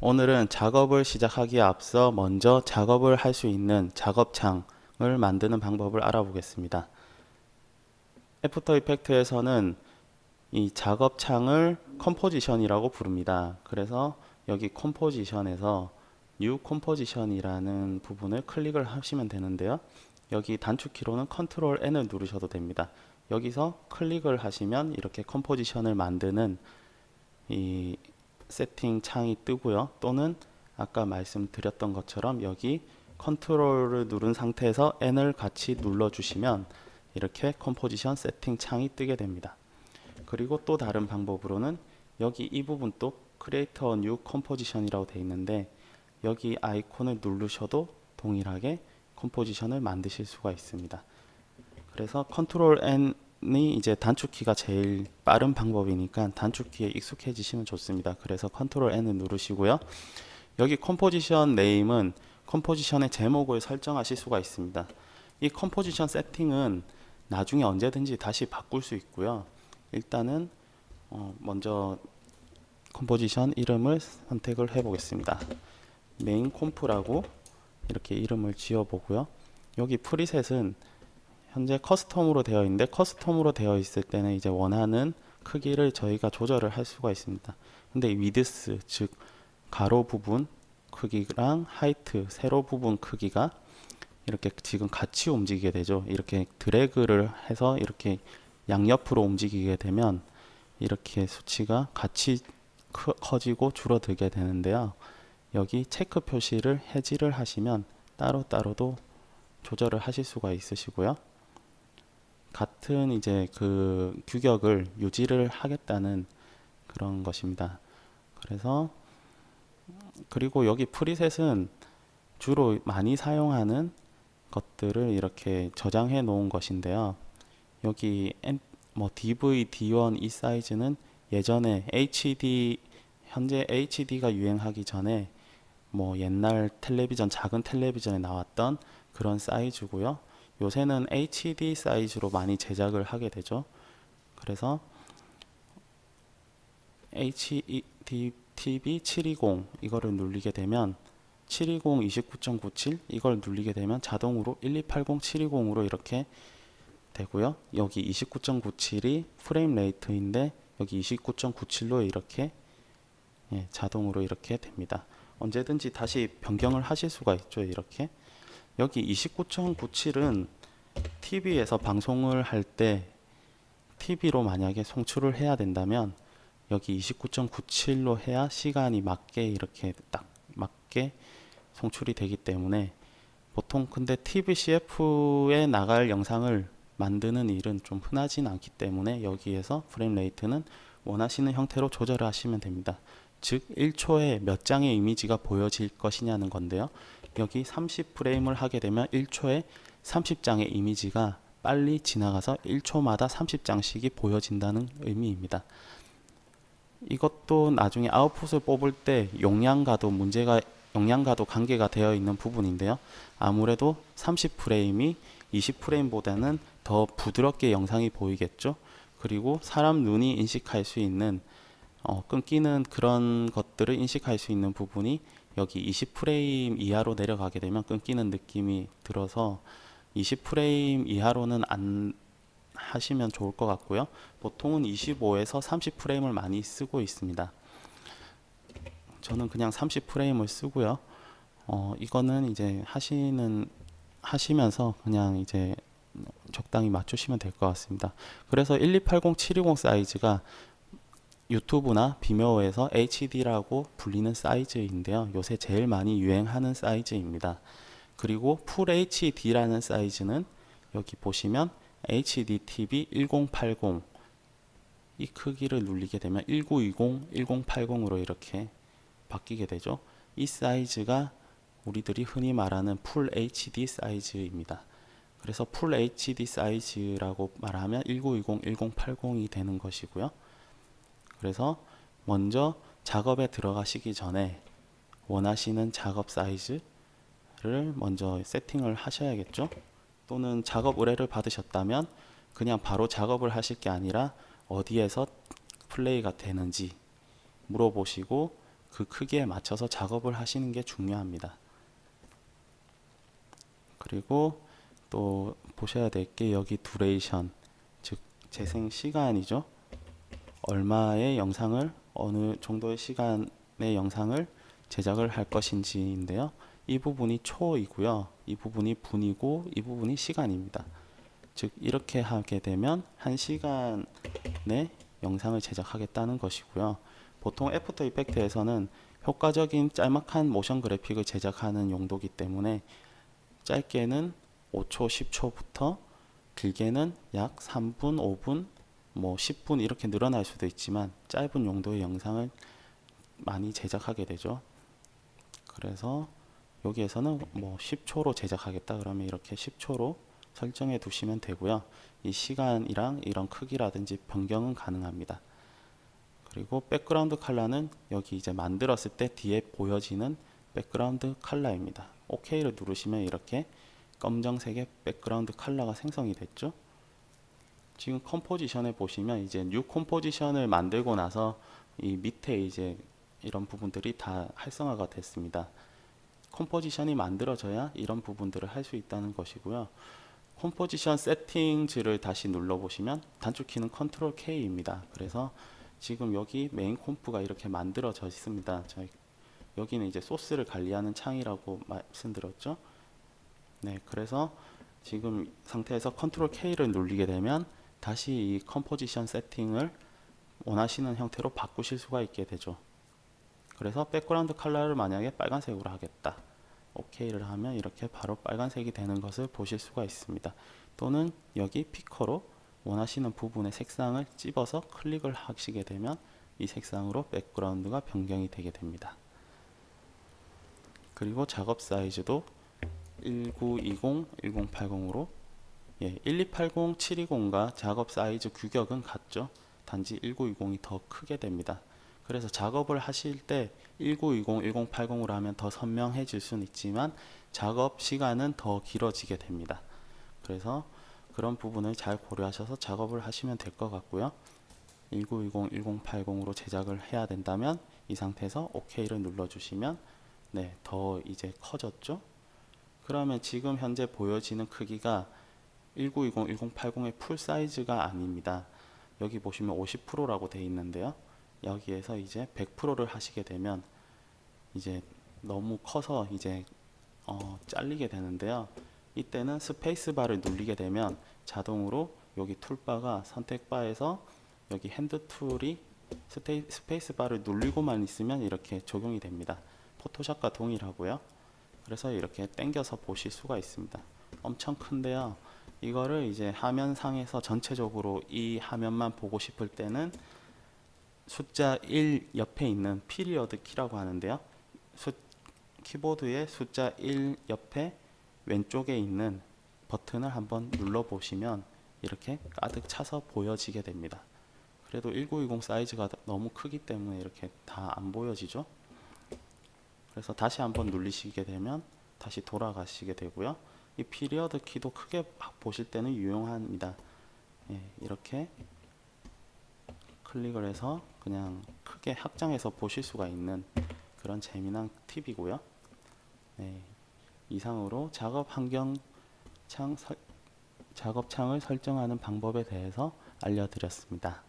오늘은 작업을 시작하기에 앞서 먼저 작업을 할 수 있는 작업창을 만드는 방법을 알아보겠습니다. 애프터 이펙트에서는 이 작업창을 컴포지션이라고 부릅니다. 그래서 여기 컴포지션에서 New Composition이라는 부분을 클릭을 하시면 되는데요. 여기 단축키로는 Ctrl N을 누르셔도 됩니다. 여기서 클릭을 하시면 이렇게 컴포지션을 만드는 이 세팅 창이 뜨고요. 또는 아까 말씀드렸던 것처럼 여기 컨트롤을 누른 상태에서 N을 같이 눌러 주시면 이렇게 컴포지션 세팅 창이 뜨게 됩니다. 그리고 또 다른 방법으로는 여기 이 부분 또 크리에이터 뉴 컴포지션이라고 되어 있는데 여기 아이콘을 누르셔도 동일하게 컴포지션을 만드실 수가 있습니다. 그래서 컨트롤 N 이 이제 단축키가 제일 빠른 방법이니까 단축키에 익숙해지시면 좋습니다. 그래서 컨트롤 N을 누르시고요. 여기 컴포지션 네임은 컴포지션의 제목을 설정하실 수가 있습니다. 이 컴포지션 세팅은 나중에 언제든지 다시 바꿀 수 있고요. 일단은 어 먼저 컴포지션 이름을 선택을 해 보겠습니다. 메인 콤프라고 이렇게 이름을 지어 보고요. 여기 프리셋은 현재 커스텀으로 되어 있는데 커스텀으로 되어 있을 때는 이제 원하는 크기를 저희가 조절을 할 수가 있습니다. 근데 이 위드스 즉 가로 부분 크기랑 하이트 세로 부분 크기가 이렇게 지금 같이 움직이게 되죠. 이렇게 드래그를 해서 이렇게 양옆으로 움직이게 되면 이렇게 수치가 같이 크, 커지고 줄어들게 되는데요. 여기 체크 표시를 해지를 하시면 따로따로도 조절을 하실 수가 있으시고요. 같은 이제 그 규격을 유지를 하겠다는 그런 것입니다. 그래서 그리고 여기 프리셋은 주로 많이 사용하는 것들을 이렇게 저장해 놓은 것인데요. 여기 뭐 DV, D1 이 사이즈는 예전에 HD 현재 HD가 유행하기 전에 뭐 옛날 텔레비전 작은 텔레비전에 나왔던 그런 사이즈고요. 요새는 HD 사이즈로 많이 제작을 하게 되죠. 그래서 HD TV 720 이거를 누르게 되면 720 29.97 이걸 누르게 되면 자동으로 1280 720으로 이렇게 되고요. 여기 29.97이 프레임 레이트인데 여기 29.97로 이렇게 예, 자동으로 이렇게 됩니다. 언제든지 다시 변경을 하실 수가 있죠. 이렇게 여기 29.97은 TV에서 방송을 할 때 TV로 만약에 송출을 해야 된다면 여기 29.97로 해야 시간이 맞게 이렇게 딱 맞게 송출이 되기 때문에 보통 근데 TVCF에 나갈 영상을 만드는 일은 좀 흔하진 않기 때문에 여기에서 프레임 레이트는 원하시는 형태로 조절을 하시면 됩니다. 즉 1초에 몇 장의 이미지가 보여질 것이냐는 건데요. 여기 30프레임을 하게 되면 1초에 30장의 이미지가 빨리 지나가서 1초마다 30장씩이 보여진다는 의미입니다. 이것도 나중에 아웃풋을 뽑을 때 용량과도 문제가 용량과도 관계가 되어 있는 부분인데요. 아무래도 30프레임이 20프레임보다는 더 부드럽게 영상이 보이겠죠. 그리고 사람 눈이 인식할 수 있는 어, 끊기는 그런 것들을 인식할 수 있는 부분이 여기 20프레임 이하로 내려가게 되면 끊기는 느낌이 들어서 20프레임 이하로는 안 하시면 좋을 것 같고요. 보통은 25에서 30프레임을 많이 쓰고 있습니다. 저는 그냥 30프레임을 쓰고요. 어, 이거는 이제 하시는 하시면서 그냥 이제 적당히 맞추시면 될 것 같습니다. 그래서 1280 720 사이즈가 유튜브나 비메오에서 HD라고 불리는 사이즈인데요. 요새 제일 많이 유행하는 사이즈입니다. 그리고 풀 HD라는 사이즈는 여기 보시면 HD TV 1080 이 크기를 누르게 되면 1920, 1080으로 이렇게 바뀌게 되죠. 이 사이즈가 우리들이 흔히 말하는 풀 HD 사이즈입니다. 그래서 풀 HD 사이즈라고 말하면 1920, 1080이 되는 것이고요. 그래서 먼저 작업에 들어가시기 전에 원하시는 작업 사이즈를 먼저 세팅을 하셔야겠죠. 또는 작업 의뢰를 받으셨다면 그냥 바로 작업을 하실 게 아니라 어디에서 플레이가 되는지 물어보시고 그 크기에 맞춰서 작업을 하시는 게 중요합니다. 그리고 또 보셔야 될 게 여기 두레이션 즉 재생 시간이죠. 얼마의 영상을 어느 정도의 시간의 영상을 제작을 할 것인지인데요. 이 부분이 초이고요. 이 부분이 분이고 이 부분이 시간입니다. 즉 이렇게 하게 되면 1시간의 영상을 제작하겠다는 것이고요. 보통 애프터 이펙트에서는 효과적인 짤막한 모션 그래픽을 제작하는 용도이기 때문에 짧게는 5초, 10초부터 길게는 약 3분, 5분, 뭐 10분 이렇게 늘어날 수도 있지만 짧은 용도의 영상을 많이 제작하게 되죠. 그래서 여기에서는 뭐 10초로 제작하겠다 그러면 이렇게 10초로 설정해 두시면 되고요. 이 시간이랑 이런 크기라든지 변경은 가능합니다. 그리고 백그라운드 컬러는 여기 이제 만들었을 때 뒤에 보여지는 백그라운드 컬러입니다. OK를 누르시면 이렇게 검정색의 백그라운드 컬러가 생성이 됐죠. 지금 컴포지션에 보시면 이제 뉴 컴포지션을 만들고 나서 이 밑에 이제 이런 부분들이 다 활성화가 됐습니다. 컴포지션이 만들어져야 이런 부분들을 할 수 있다는 것이고요. 컴포지션 세팅즈를 다시 눌러 보시면 단축 키는 컨트롤 K입니다. 그래서 지금 여기 메인 콤프가 이렇게 만들어져 있습니다. 여기는 이제 소스를 관리하는 창이라고 말씀드렸죠. 네, 그래서 지금 상태에서 컨트롤 K를 누르게 되면 다시 이 컴포지션 세팅을 원하시는 형태로 바꾸실 수가 있게 되죠. 그래서 백그라운드 컬러를 만약에 빨간색으로 하겠다. OK를 하면 이렇게 바로 빨간색이 되는 것을 보실 수가 있습니다. 또는 여기 피커로 원하시는 부분의 색상을 찝어서 클릭을 하시게 되면 이 색상으로 백그라운드가 변경이 되게 됩니다. 그리고 작업 사이즈도 1920, 1080으로 예, 1280, 720과 작업 사이즈 규격은 같죠. 단지 1920이 더 크게 됩니다. 그래서 작업을 하실 때 1920, 1080으로 하면 더 선명해질 수는 있지만 작업 시간은 더 길어지게 됩니다. 그래서 그런 부분을 잘 고려하셔서 작업을 하시면 될 것 같고요. 1920, 1080으로 제작을 해야 된다면 이 상태에서 OK를 눌러주시면 네, 더 이제 커졌죠. 그러면 지금 현재 보여지는 크기가 1920, 1080의 풀 사이즈가 아닙니다. 여기 보시면 50%라고 되어 있는데요. 여기에서 이제 100%를 하시게 되면 이제 너무 커서 이제 어, 잘리게 되는데요. 이때는 스페이스 바를 누르게 되면 자동으로 여기 툴바가 선택바에서 여기 핸드 툴이 스테이, 스페이스 바를 누르고만 있으면 이렇게 적용이 됩니다. 포토샵과 동일하고요. 그래서 이렇게 당겨서 보실 수가 있습니다. 엄청 큰데요. 이거를 이제 화면 상에서 전체적으로 이 화면만 보고 싶을 때는 숫자 1 옆에 있는 피리어드 키라고 하는데요. 수, 키보드의 숫자 1 옆에 왼쪽에 있는 버튼을 한번 눌러 보시면 이렇게 가득 차서 보여지게 됩니다. 그래도 1920 사이즈가 너무 크기 때문에 이렇게 다 안 보여지죠. 그래서 다시 한번 누르시게 되면 다시 돌아가시게 되고요. 이 피리어드 키도 크게 보실 때는 유용합니다. 예, 이렇게 클릭을 해서 그냥 크게 확장해서 보실 수가 있는 그런 재미난 팁이고요. 네, 이상으로 작업 환경 창 설, 작업 창을 설정하는 방법에 대해서 알려드렸습니다.